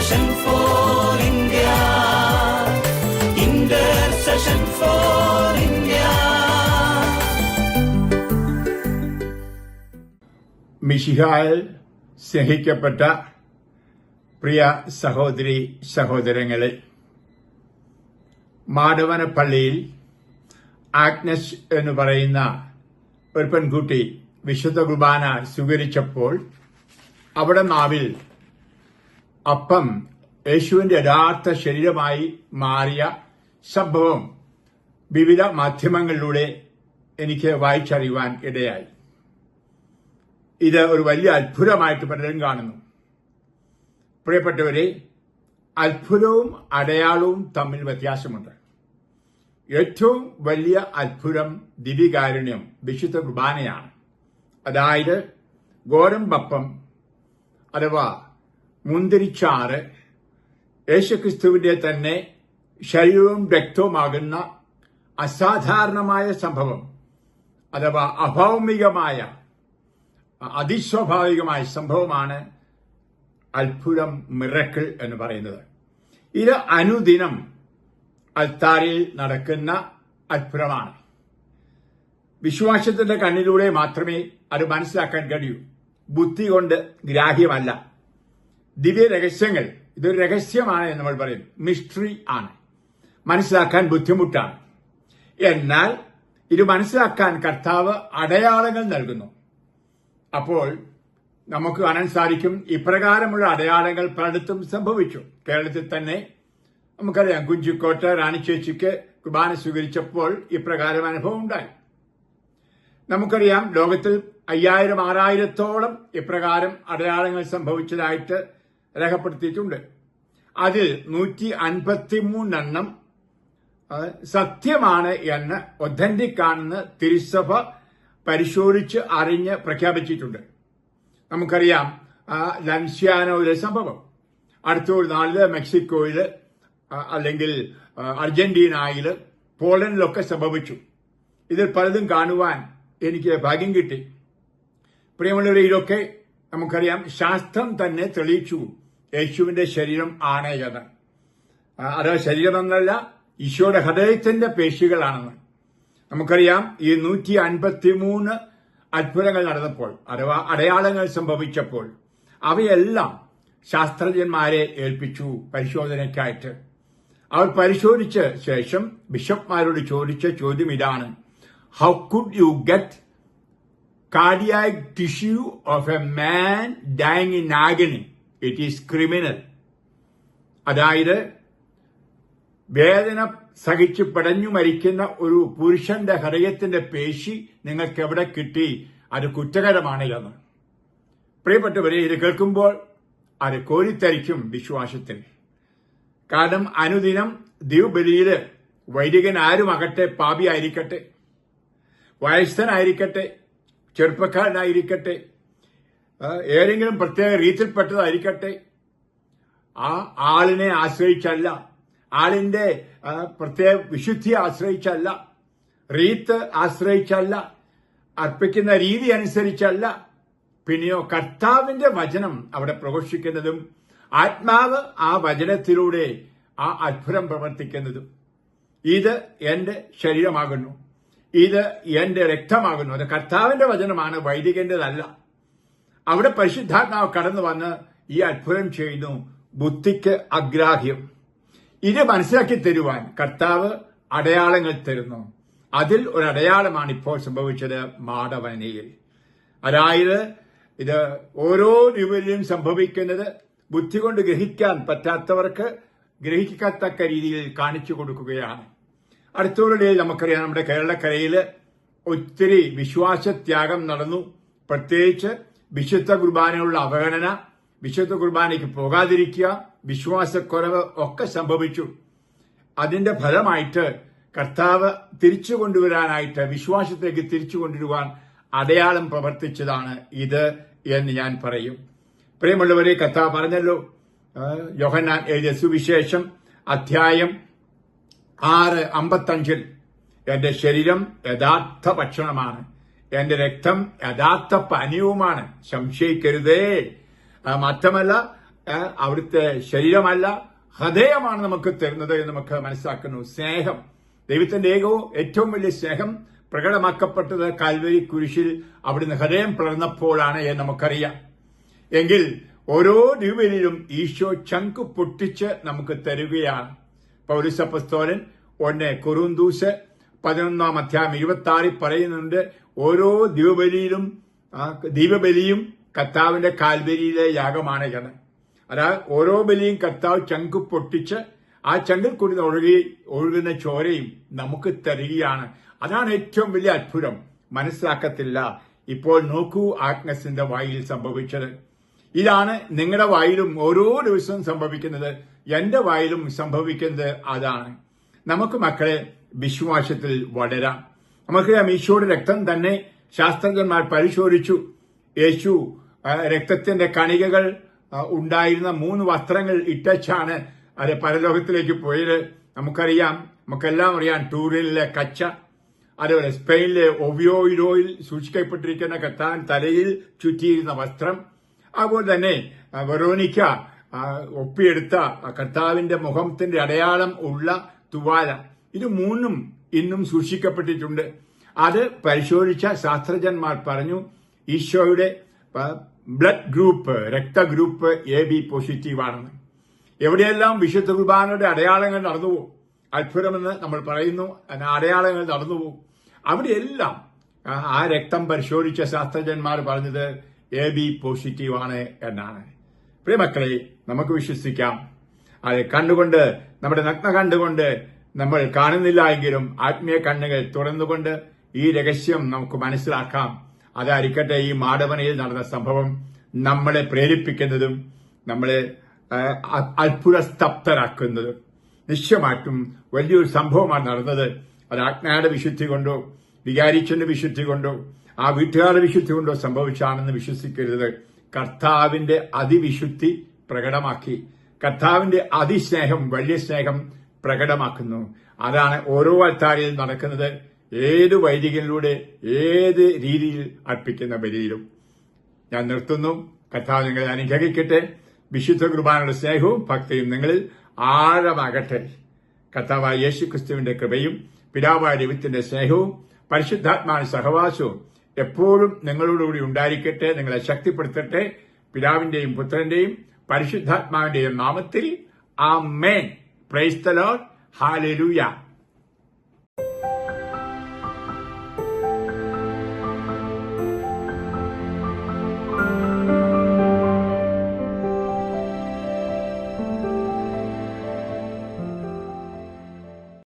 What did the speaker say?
Intercession for India. Intercession for India. മിഷിഹായിൽ സ്നേഹിക്കപ്പെട്ട പ്രിയ സഹോദരി സഹോദരങ്ങളെ മാടവനപ്പള്ളിയിൽ Agnes എന്ന് പറയുന്ന ഒരു പെൺകുട്ടി വിശുദ്ധ കുർബാന സ്വീകരിച്ചപ്പോൾ അവിടെ നാവിൽ അപ്പം യേശുവിന്റെ യഥാർത്ഥ ശരീരമായി മാറിയ സംഭവം വിവിധ മാധ്യമങ്ങളിലൂടെ എനിക്ക് വായിച്ചറിയുവാൻ ഇടയായി. ഇത് ഒരു വലിയ അത്ഭുതമായിട്ട് പലരും കാണുന്നു. പ്രിയപ്പെട്ടവരെ അത്ഭുതവും അടയാളവും തമ്മിൽ വ്യത്യാസമുണ്ട്. ഏറ്റവും വലിയ അത്ഭുതം ദിവികാരുണ്യം വിശുദ്ധ കുർബാനയാണ്. അതായത് ഗോരമ്പപ്പം അഥവാ മുന്തിരിച്ചാറ് യേശുക്രിസ്തുവിന്റെ തന്നെ ശരീരവും രക്തവുമാകുന്ന അസാധാരണമായ സംഭവം അഥവാ അഭൗമികമായ അതിസ്വാഭാവികമായ സംഭവമാണ് അത്ഭുതം മിറക്കിൾ എന്ന് പറയുന്നത്. ഇത് അനുദിനം അൽത്താരയിൽ നടക്കുന്ന അത്ഭുതമാണ്. വിശ്വാസത്തിന്റെ കണ്ണിലൂടെ മാത്രമേ അത് മനസ്സിലാക്കാൻ കഴിയൂ. ബുദ്ധി കൊണ്ട് ഗ്രാഹ്യമല്ല. ദിവ്യ രഹസ്യങ്ങൾ. ഇതൊരു രഹസ്യമാണ് എന്ന് നമ്മൾ പറയും. മിസ്റ്ററി ആണ്. മനസ്സിലാക്കാൻ ബുദ്ധിമുട്ടാണ്. എന്നാൽ ഇത് മനസ്സിലാക്കാൻ കർത്താവ് അടയാളങ്ങൾ നൽകുന്നു. അപ്പോൾ നമുക്ക് കാണാൻ സാധിക്കും ഇപ്രകാരമുള്ള അടയാളങ്ങൾ പലയിടത്തും സംഭവിച്ചു. കേരളത്തിൽ തന്നെ നമുക്കറിയാം കുഞ്ചിക്കോട്ട റാണിച്ചേച്ചിക്ക് കുർബാന സ്വീകരിച്ചപ്പോൾ ഇപ്രകാരം അനുഭവം ഉണ്ടായി. നമുക്കറിയാം ലോകത്തിൽ അയ്യായിരം ആറായിരത്തോളം ഇപ്രകാരം അടയാളങ്ങൾ സംഭവിച്ചതായിട്ട് രേഖപ്പെടുത്തിയിട്ടുണ്ട്. അതിൽ നൂറ്റി അൻപത്തിമൂന്നെണ്ണം സത്യമാണ് എന്ന് ഒഥന്റിക് ആണെന്ന് തിരുസഭ പരിശോധിച്ച് അറിഞ്ഞ് പ്രഖ്യാപിച്ചിട്ടുണ്ട്. നമുക്കറിയാം ലൻഷ്യാനോയിലെ സംഭവം. അടുത്ത ഒരു നാളിൽ മെക്സിക്കോയിൽ അല്ലെങ്കിൽ അർജന്റീനയിൽ പോളണ്ടിലൊക്കെ സംഭവിച്ചു. ഇതിൽ പലതും കാണുവാൻ എനിക്ക് ഭാഗ്യം കിട്ടി. പ്രിയമുള്ളവരെ ഇതൊക്കെ നമുക്കറിയാം ശാസ്ത്രം തന്നെ തെളിയിച്ചു. യേശുവിന്റെ ശരീരം ആണ് എന്ന് അത് ശരീരം എന്നല്ല ഈശോയുടെ ഹൃദയത്തിന്റെ പേശികളാണെന്ന്. നമുക്കറിയാം ഈ നൂറ്റി അൻപത്തിമൂന്ന് അത്ഭുതങ്ങൾ നടന്നപ്പോൾ അഥവാ അടയാളങ്ങൾ സംഭവിച്ചപ്പോൾ അവയെല്ലാം ശാസ്ത്രജ്ഞന്മാരെ ഏൽപ്പിച്ചു പരിശോധനയ്ക്കായിട്ട്. അവർ പരിശോധിച്ച ശേഷം ബിഷപ്പ്മാരോട് ചോദിച്ച ചോദ്യം ഇതാണ്. How could you get cardiac tissue of a man dying in agony it is criminal അതായത് വേദന സഹിച്ച് പടഞ്ഞു മരിക്കുന്ന ഒരു പുരുഷന്റെ ഹൃദയത്തിന്റെ പേശി നിങ്ങൾക്ക് എവിടെ കിട്ടി? അത് കുറ്റകരമാണ് എന്ന് പ്രിയപ്പെട്ടവരെ ഇത് കേൾക്കുമ്പോൾ അത് കോരിത്തരിക്കും വിശ്വാസത്തിൽ കാരണം അനുദിനം ദൈവബലിയിൽ വൈദികൻ ആരുമാകട്ടെ പാപിയായിരിക്കട്ടെ വയസ്സനായിരിക്കട്ടെ ചെറുപ്പക്കാരനായിരിക്കട്ടെ ഏതെങ്കിലും പ്രത്യേക രീതിയിൽപ്പെട്ടതായിരിക്കട്ടെ ആ ആളിനെ ആശ്രയിച്ചല്ല. ആളിന്റെ പ്രത്യേക വിശുദ്ധിയെ ആശ്രയിച്ചല്ല. റീത്ത് ആശ്രയിച്ചല്ല. അർപ്പിക്കുന്ന രീതി അനുസരിച്ചല്ല. പിന്നെയോ കർത്താവിന്റെ വചനം അവിടെ പ്രഘോഷിക്കുന്നതും ആത്മാവ് ആ വചനത്തിലൂടെ ആ അത്ഭുതം പ്രവർത്തിക്കുന്നതും. ഇത് എന്റെ ശരീരമാകുന്നു. ഇത് എന്റെ രക്തമാകുന്നു. അത് കർത്താവിന്റെ വചനമാണ് വൈദികന്റേതല്ല. അവിടെ പരിശുദ്ധാത്മാവ് കടന്നു വന്ന് ഈ അത്ഭുതം ചെയ്യുന്നു ബുദ്ധിക്ക് അഗ്രാഹ്യം. ഇത് മനസ്സിലാക്കി തരുവാൻ കർത്താവ് അടയാളങ്ങൾ തരുന്നു. അതിൽ ഒരു അടയാളമാണ് ഇപ്പോൾ സംഭവിച്ചത് മാടവനയിൽ. അതായത് ഇത് ഓരോ രൂപയിലും സംഭവിക്കുന്നത് ബുദ്ധി കൊണ്ട് ഗ്രഹിക്കാൻ പറ്റാത്തവർക്ക് ഗ്രഹിക്കത്തക്ക രീതിയിൽ കാണിച്ചു കൊടുക്കുകയാണ്. അടുത്തവരുടെ നമുക്കറിയാം നമ്മുടെ കേരളക്കരയിൽ ഒത്തിരി വിശ്വാസത്യാഗം നടന്നു. പ്രത്യേകിച്ച് വിശുദ്ധ കുർബാനയുള്ള അവഗണന വിശുദ്ധ കുർബാനയ്ക്ക് പോകാതിരിക്കുക വിശ്വാസക്കുറവ് ഒക്കെ സംഭവിച്ചു. അതിന്റെ ഫലമായിട്ട് കർത്താവ് തിരിച്ചു കൊണ്ടുവരാനായിട്ട് വിശ്വാസത്തേക്ക് തിരിച്ചു കൊണ്ടുവരുവാൻ അടയാളം പ്രവർത്തിച്ചതാണ് ഇത് എന്ന് ഞാൻ പറയും. പ്രിയമുള്ളവരെ കർത്താവ് പറഞ്ഞല്ലോ യോഹന്നാൻ എഴുതിയ സുവിശേഷം അധ്യായം ആറ് അമ്പത്തഞ്ചിൽ എന്റെ ശരീരം യഥാർത്ഥ ഭക്ഷണമാണ്. എന്റെ രക്തം യഥാർത്ഥ പാനീയവുമാണ് സംശയിക്കരുതേ. മറ്റമല്ല അവിടുത്തെ ശരീരമല്ല ഹൃദയമാണ് നമുക്ക് തരുന്നത് എന്ന് നമുക്ക് മനസ്സിലാക്കുന്നു. സ്നേഹം. ദൈവത്തിന്റെ ഏകവും ഏറ്റവും വലിയ സ്നേഹം പ്രകടമാക്കപ്പെട്ടത് കാൽവരി കുരിശിൽ അവിടുന്ന് ഹൃദയം പിളർന്നപ്പോഴാണ് എന്ന് നമുക്കറിയാം. എങ്കിൽ ഓരോ രൂപയിലും ഈശോ ചങ്ക് പൊട്ടിച്ച് നമുക്ക് തരുകയാണ്. പൗരസപ്പസ്തോലൻ ഒന്ന് കുറുന്തൂസ് പതിനൊന്നാം അധ്യായം ഇരുപത്തി ആറിൽ പറയുന്നുണ്ട് ഓരോ ദീപബലിയിലും ആ, ദീപബലിയും കർത്താവിന്റെ കാൽവരിയിലെ യാഗമാണ് എന്ന് അതായത് ഓരോ ബലിയും കർത്താവ് ചങ്ക് പൊട്ടിച്ച് ആ ചങ്കിൽ കൂടി ഒഴുകി ഒഴുകുന്ന ചോരയും നമുക്ക് തരികയാണ്. അതാണ് ഏറ്റവും വലിയ അത്ഭുതം. മനസ്സിലാക്കത്തില്ല. ഇപ്പോൾ നോക്കൂ ആഗ്നസിന്റെ വായിൽ സംഭവിച്ചത്. ഇതാണ് നിങ്ങളുടെ വായിലും ഓരോ ദിവസവും സംഭവിക്കുന്നത്. എന്റെ വായിലും സംഭവിക്കുന്നത് അതാണ്. നമുക്ക് മക്കളെ വിശ്വാസത്തിൽ വളരാം. നമുക്കറിയാം ഈശോയുടെ രക്തം തന്നെ ശാസ്ത്രജ്ഞന്മാർ പരിശോധിച്ചു. യേശു രക്തത്തിന്റെ കണികകൾ ഉണ്ടായിരുന്ന മൂന്ന് വസ്ത്രങ്ങൾ ഇട്ടച്ചാണ് അത് പരലോകത്തിലേക്ക് പോയത്. നമുക്കറിയാം നമുക്കെല്ലാം അറിയാം ടൂറിലെ കച്ച അതുപോലെ സ്പെയിനിലെ ഒവിയോയിലോയിൽ സൂക്ഷിക്കപ്പെട്ടിരിക്കുന്ന കത്താൻ തലയിൽ ചുറ്റിയിരുന്ന വസ്ത്രം അതുപോലെ തന്നെ വെറോനിക്ക ഒപ്പിയെടുത്ത കർത്താവിന്റെ മുഖത്തിന്റെ അടയാളം ഉള്ള തുവാല. ഇത് മൂന്നും ഇന്നും സൂക്ഷിക്കപ്പെട്ടിട്ടുണ്ട്. അത് പരിശോധിച്ച ശാസ്ത്രജ്ഞന്മാർ പറഞ്ഞു ഈശോയുടെ ബ്ലഡ് ഗ്രൂപ്പ് രക്തഗ്രൂപ്പ് എ ബി പോസിറ്റീവ് ആണെന്ന് എവിടെയെല്ലാം വിശുദ്ധ കുർബാനയുടെ അടയാളങ്ങൾ നടന്നുപോകും അത്ഭുതമെന്ന് നമ്മൾ പറയുന്നു അടയാളങ്ങൾ നടന്നുപോകും അവിടെയെല്ലാം ആ, രക്തം പരിശോധിച്ച ശാസ്ത്രജ്ഞന്മാർ പറഞ്ഞത് എ ബി പോസിറ്റീവ് ആണ് എന്നാണ് പ്രിയമക്കളെ നമുക്ക് വിശ്വസിക്കാം. അത് കണ്ടുകൊണ്ട് നമ്മുടെ നഗ്ന കണ്ടുകൊണ്ട് നമ്മൾ കാണുന്നില്ല എങ്കിലും ആത്മീയ കണ്ണുകൾ തുറന്നുകൊണ്ട് ഈ രഹസ്യം നമുക്ക് മനസ്സിലാക്കാം. അതായിരിക്കട്ടെ ഈ മാടവനയിൽ നടന്ന സംഭവം നമ്മളെ പ്രേരിപ്പിക്കുന്നതും നമ്മളെ അത്ഭുത സ്തബ്ധരാക്കുന്നതും. നിശ്ചയമായിട്ടും വലിയൊരു സംഭവമാണ് നടന്നത്. അത് ആജ്ഞയുടെ വിശുദ്ധി കൊണ്ടോ വികാരിച്ചന്റെ വിശുദ്ധി കൊണ്ടോ ആ വീട്ടുകാരുടെ വിശുദ്ധി കൊണ്ടോ സംഭവിച്ചാണെന്ന് വിശ്വസിക്കരുത്. കർത്താവിന്റെ അതിവിശുദ്ധി പ്രകടമാക്കി. കർത്താവിന്റെ അതിസ്നേഹം വലിയ സ്നേഹം പ്രകടമാക്കുന്നു. അതാണ് ഓരോ അൽത്താരിൽ നടക്കുന്നത്. ഏത് വൈദികനിലൂടെ ഏത് രീതിയിൽ അർപ്പിക്കുന്ന ബലിയിലും. ഞാൻ നിർത്തുന്നു. കർത്താവ് നിങ്ങളെ അനുഗ്രഹിക്കട്ടെ. വിശുദ്ധ കുർബാനയുടെ സ്നേഹവും ഭക്തിയും നിങ്ങളിൽ ആഴമാകട്ടെ. കർത്താവായ യേശു ക്രിസ്തുവിന്റെ കൃപയും പിതാവായ ദൈവത്തിന്റെ സ്നേഹവും പരിശുദ്ധാത്മാവിന്റെ സഹവാസവും എപ്പോഴും നിങ്ങളോടുകൂടി ഉണ്ടായിരിക്കട്ടെ നിങ്ങളെ ശക്തിപ്പെടുത്തട്ടെ. പിതാവിന്റെയും പുത്രന്റെയും പരിശുദ്ധാത്മാവിന്റെയും നാമത്തിൽ ആ മേൻ പ്രൈസ് ലോർഡ് ഹാലലൂയ